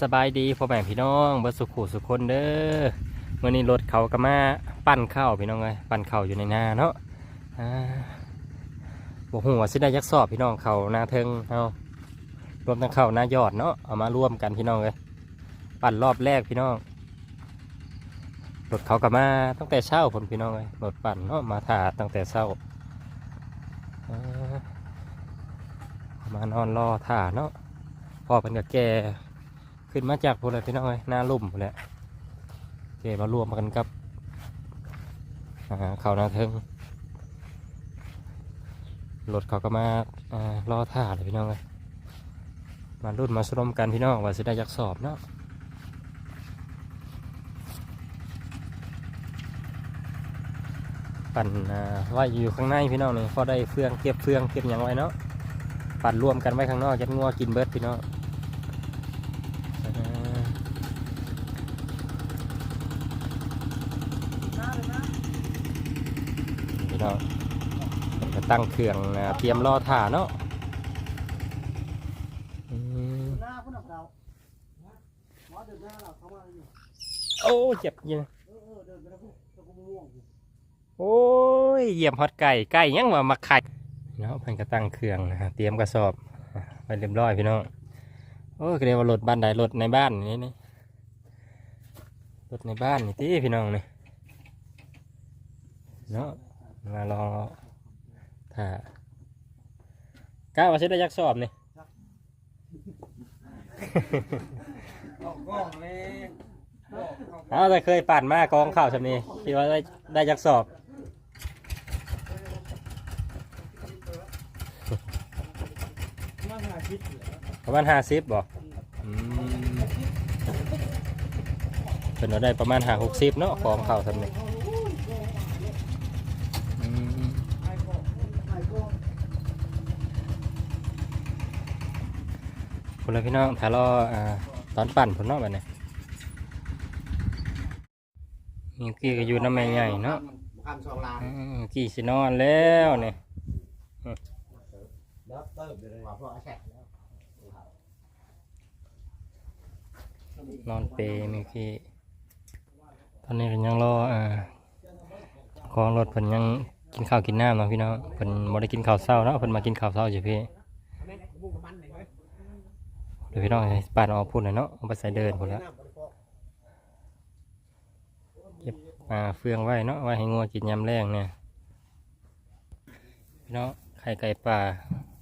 สบายดีพ่อแม่พี่น้องเบิดสุขุสุขคนเด้อเมื่อนี้รถเขาก็มาปั้นข้าวพี่น้องเลยปั้นข้าวอยู่ในนาเนาะอ่าบอกหัวสิได้ยักษ์สอบพี่น้องเขานาเทิงเอารวมทั้งข้าวนายอดเนาะเอามาร่วมกันพี่น้องเลยปั้นรอบแรกพี่น้องรถเขาก็มาตั้งแต่เช้าผลพี่น้องเลยรถปั่นเนาะมาถ่าตั้งแต่เช้าามานอนรอถ่าเนาะพ่อเป็นกับแก ขึ้นมาจากพวกอะไรพี่น้องเอ้ยหน้าลุ่มพวกแหละแกมารวมกันกับเขานาเทิงรถเขาก็มาอ่ารอท่าเลยพี่น้องเลยมารุ่นมาสรมกันพี่น้องว่าสิได้ยักสอบเนาะปั่นอ่าไว้อยู่ข้างในพี่น้องนี่พอได้เฟืองเก็บเฟืองเก็บหยังไว้เนาะปั่นรวมกันไว้ข้างนอกยัดงัวกินเบิร์ดพี่น้องอ่าพี่ น้องจะตั้งเครื่องเตรียมรอถ่าเนาะอืมหน้าพุ่นออกเนาเราเขามาอยู่โอ้เจ็บยิงเงอยู่โอ้ยเหยี่ยบฮอตไก่ไก่ยังว่ามาไข่เนาะเพิ่นก็ตั้งเครื่องนะฮะเตรียมกระสอบไปเรียบร้อยพี่น้องโอ้เรียกว่ารถบ้านใดรถในบ้านนี่นี่รถในบ้านนี่ที่พี่น้องนี่เนาะ มาลองเอาถ้าก้าวมาชิดได้ยักสอบนี่ ออกกล้องเลยเอาแต่เคยปั่นมากองข่าวชำนี้คิดว่าได้ได้ยักสอบ มาหาคิดอยู่แล้วประมาณห้าสิบบ่อืมเป็นว่าได้ประมาณห้าหกสิบเนาะกองข่าวชำนี้อืม ไอ้กล้องไอ้กล้อง คนลยพี่น้องถ้ารออ่าตอนปั่นผลเนาะแบบนี้มีกี้ก็อยู่น้ำแม่ใหญ่เนาะคำสองล้านอืมกี่สินอนแล้วเนี่ยแล้วเติมเลยว่าพวกอ้แฉกแล้วนอนเปย์มีกี้ตอนนี้ก็ยังรออ่าของรถเพิ่นยังกินข้าวกินน้ำเนาะพี่น้องเพิ่นบ่ได้กินข้าวเช้าเนาะเพิ่นมากินข้าวเช้าอยู่พี่แม่บุกมัน เดี๋ยวพี่น้องปั่นเอาพุ่นหน่อยเนาะเอาไปใส่เดินพุ่นละเก็บอ่าเฟืองไว้เนาะไว้ให้งัวกินยำแรงเนี่ยพี่น้องไข่ไก่ป่า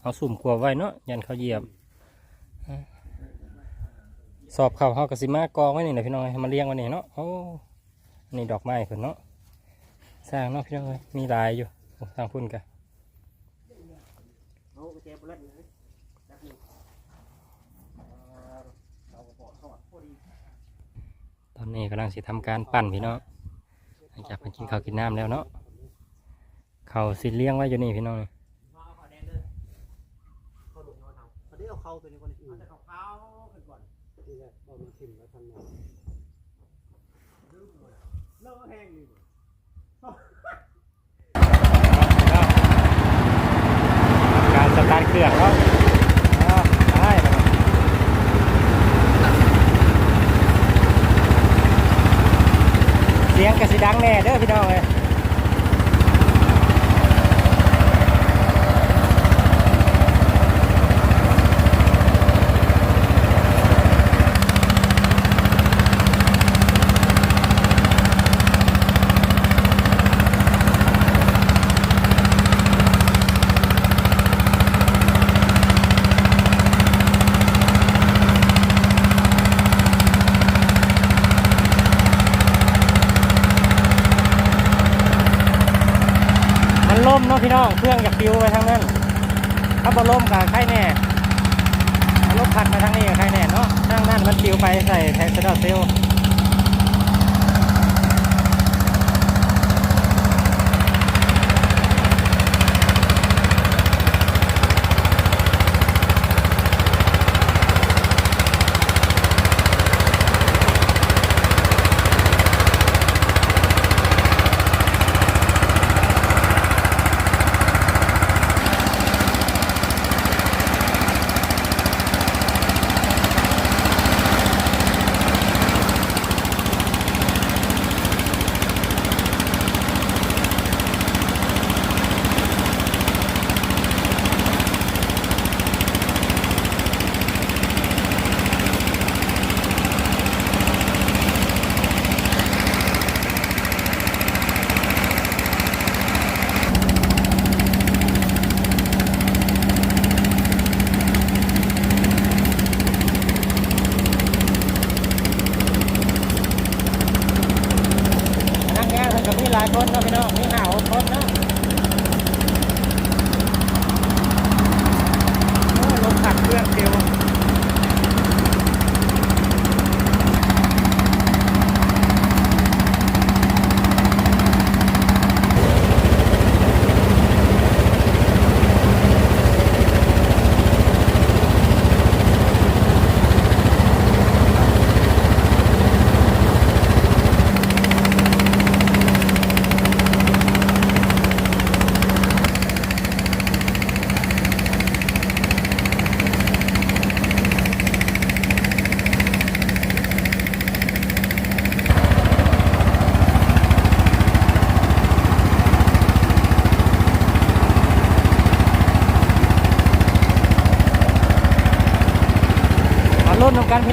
เอาสุ่มกลัวไว้เนาะยันเขาเหยียบสอบเข่าเฮากระสิมากองไว้นี่นะพี่น้องให้มาเลี้ยงไว้นี่เนาะโอ้นี่ดอกไม้เพิ่นเนาะสร้างเนาะพี่น้องมีลายอยู่สร้างพุ่นกัน เอาเจ็บเล่นเลยจับนี่เราก็ปอดทอดพอดี ต อนนี้กำลังสิทำการปั่นพี่เน้องหลังจากเพิ่นกินข้าวกินน้ำแล้วเนาะเขาสิเลี้ยงไว้อยู่นี่พี่น้องนี่เอาเลยเข้าดุนอนอาตอนนี้เอาเข้าตัวนี้ก่อนอื่นเอาเขาขึ้นก่อนนี่แหละบอมันขึ้นแล้วทันหมดเลิกแห้งนี่การสตาร์ทเครื่องเนาะอ้าวได้แล้วเสียงกระสิดังแน่เด้อพี่น้องเลยมันล่มเนาะ พี่น้องเครื่องอยากปิวไปทางนั้นถ้าบอล่มกับใครแน่ถ้าลมพัดมาทางนี้กับใครแน่เนาะทางนั้นมันปิวไปใส่แทนเซลเซล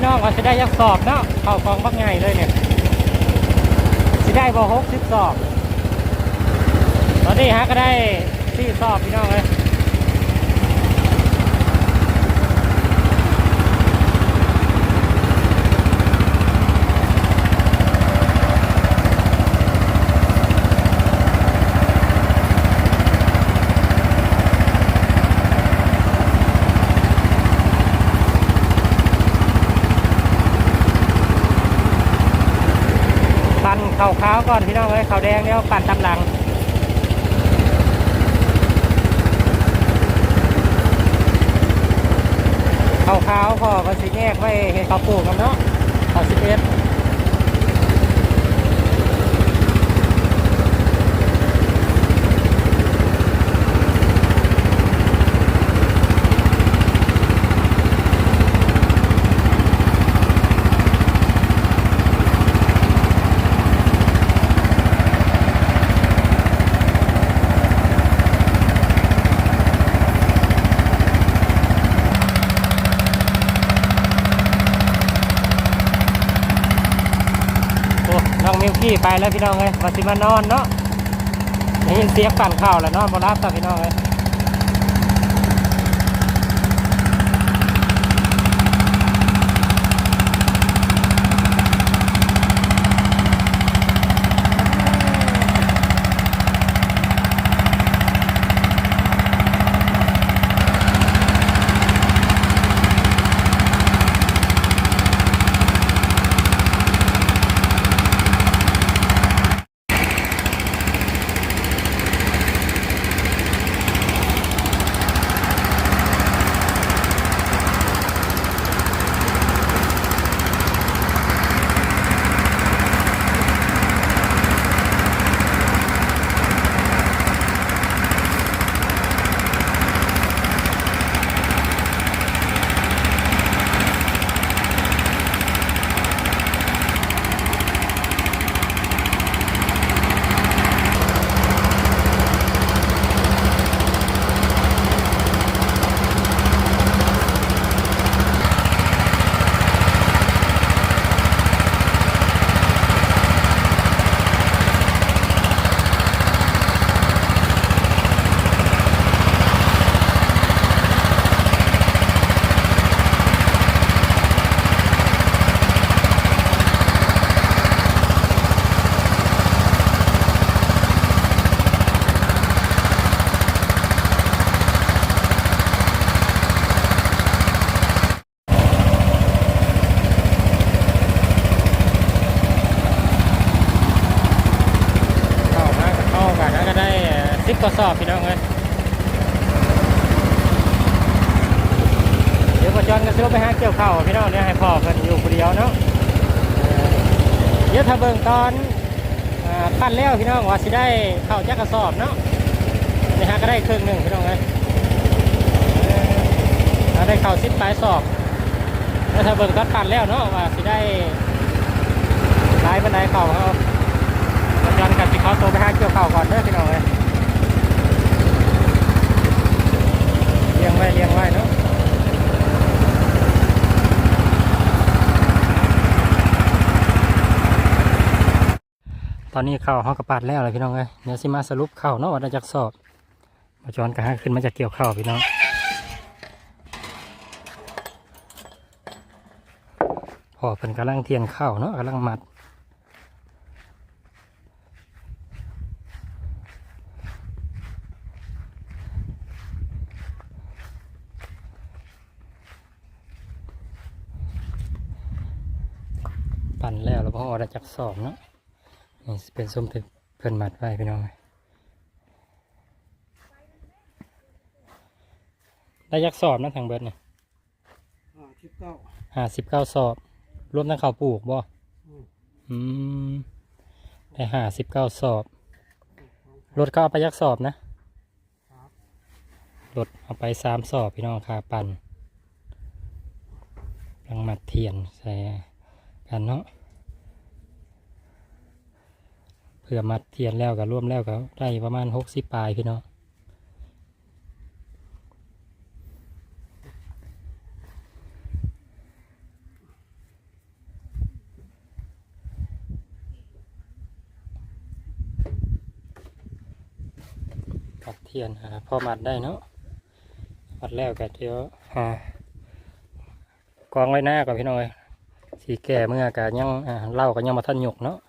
น้องว่าจะได้ยักสอบเนาะเข่ากองบักไงเลยเนี่ยสิได้บ่หกสิบสอบ ตอนนี้ฮะก็ได้ที่สอบพี่น้องเลย ปั่นเข่าขาวก่ อนพี่น้องเอ้ยขาวแดงเนี่ยปั่นตำหลังข่าขาวพอก็สิแยกไว้เห็นขาวปลูกกันเนาะขาวสิบเอ็ด กี้ไปแล้วพี่น้องเลยมาสิมานอนเนาะได้ยินเสียงปั่นข้าวแล้วนอนบนรับต่อพี่น้องเลย อบพี่น้องเลยเดี๋ยวประจอนกันซื้อไปหาเกี่ยวข้าวพี่น้องเนี่ยให้พ่อเพิ่นอยู่คนเดียวเนาะเอเดี๋ยวถ้าเบิ่งตอนปั้นแล้วพี่น้องว่าสิได้เข้าวจักกระสอบเนาะนี่ฮะก็ได้ครึ่งหนึ่งพี่น้องเลยเออถ้าได้เข้าวสิบปลายสอบแล้วถ้าเบิ่งตอนปั้นแล้วเนาะว่าสิได้ลายบันไดเข้าเขามันยันกันสิเขาตัวไปหาเกี่ยวเข่าวก่อนเด้อพี่น้องเลย อนนี้ข้าวห้องกระปาดแล้วเลยพี่น้องเลยเดี๋ยวสิมาสรุปข้าวเนาะว่าจากสอบมาจอนกระหังขึ้นมาจากเกี่ยวข้าวพี่น้องพอเป็นกำลังเทียนข้าวเนาะกำลังมัดปั่นแล้วแล้วพอออกจากสอบเนาะ นี่สิเป็นส้มถึกเพิ่นมัดไว้พี่น้องได้จักสอบนะทางเบิดเนี่ยอ่าคลิปเก้าห้าสิบเก้าสอบ รวมทั้งข้าวปลูกบ่อืมอืมได้ห้าสิบเก้าสอบ รถก็เอาไปยักสอบนะครับรถเอาไปสามสอบพี่น้องคาปั่นยังมัดเทียนใส่กันเนาะเพื่อมัดเทียนแล้วก็ร่วมแล้วก็ได้ประมาณหกสิบปลายพี่น้องมัดเทียนอ่าพอมัดได้เนาะมัดแล้วก็เดี๋ยวอ่ากองไว้หน้าก่อนพี่น้อยสีแก่เมื่อกะยังอ่าเล่าก็ยังมาท่านหยกเนาะ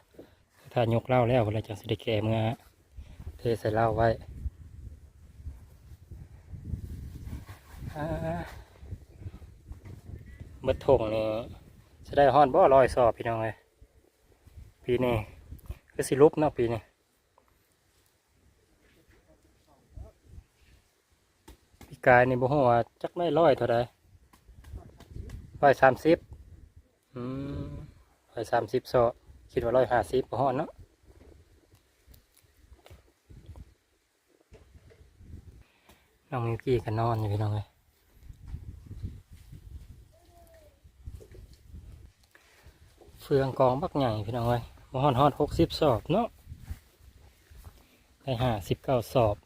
ถ้ายกเหล่าแล้วเลยจะสิได้แก่เมื่อเทใส่เหล้าไว้อ่าเบิดถงนี่จะได้ฮอนบ่ลอยสอบพี่น้องเลยปีนี้คือสิลุบเนาะปีนี้ปีกายนี่บ่ฮู้ว่าจักได้ร้อยเท่าใดร้อยสามสิบอืมร้อยสามสิบโซ คิดว่าร้อยห้าสิบบ่อดเนาะน้องมิวกี้ก็นอนอยู่พี่น้องเลยเฟืองกองบักใหญ่พี่น้องเลยบ่ฮอดฮอดหกสิบสอบเนาะได้ห้าสิบเก้าสอบ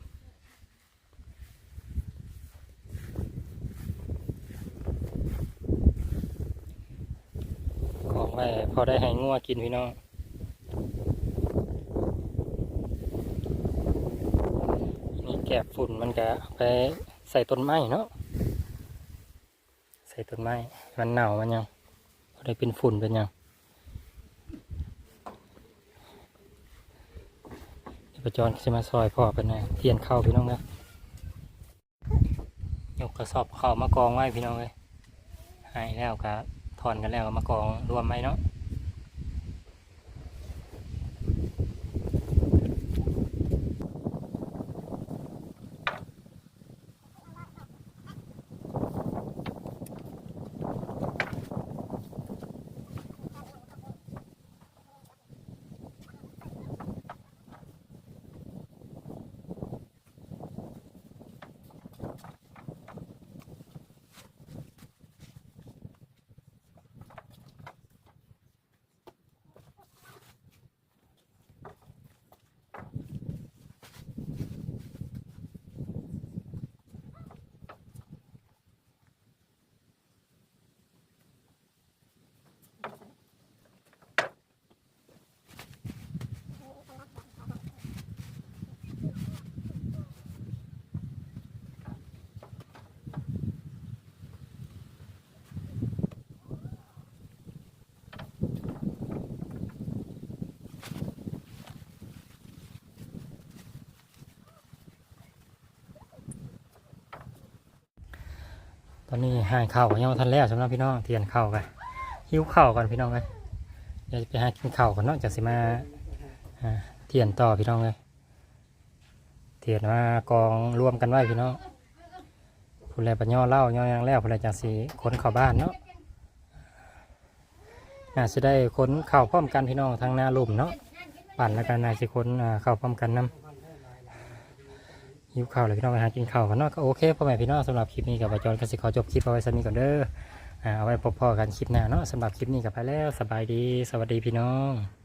ของไว้ พอได้ให้งัวกินพี่น้องนี่แกบฝุ่นมันก็ไปใส่ต้นไม้เนาะใส่ต้นไม้มันเน่ามันยังพอได้เป็นฝุ่นเป็นยังประจอนจะมาซอยพ่อเป็นไงเทียนเข้าพี่น้องนะยกกระสอบเข้ามากองไว้พี่น้องเลยให้แล้วก็ถอนกันแล้วมากองรวมไหมเนาะ อนนี้หายเข่าวยังบ่ทันแล้วสำหรับพี่น้องเทียนเข่ากันหิวเข่าก่อนพี่น้องเลยเดี๋ยวจะไปหากินเข่าก่อนเนาะจากสิมาเทียนต่อพี่น้องเลยเทียนมากองรวมกันไว้พี่น้องผู้ใดปัญญอเล่าย่อยังแล้วผู้ใดจากสีขนเข้าบ้านเนาะน่าจะได้ขนเข่าพร้อมกันพี่น้องทางหน้าลุ่มเนาะปั่นแล้วกันนายสิขนเข่าพร้อมกันนํ หิวข้าวเลยพี่น้องไปหากินข้าวกันเนาะก็โอเคพ่อแม่พี่น้องสำหรับคลิปนี้กับอาจารย์กสิขอจบคลิปเอาไว้สักนี้ก่อนเด้อเอาไว้พบพ่อกันคลิปหน้าเนาะสำหรับคลิปนี้กับไปแล้วสบายดี สวัสดีพี่น้อง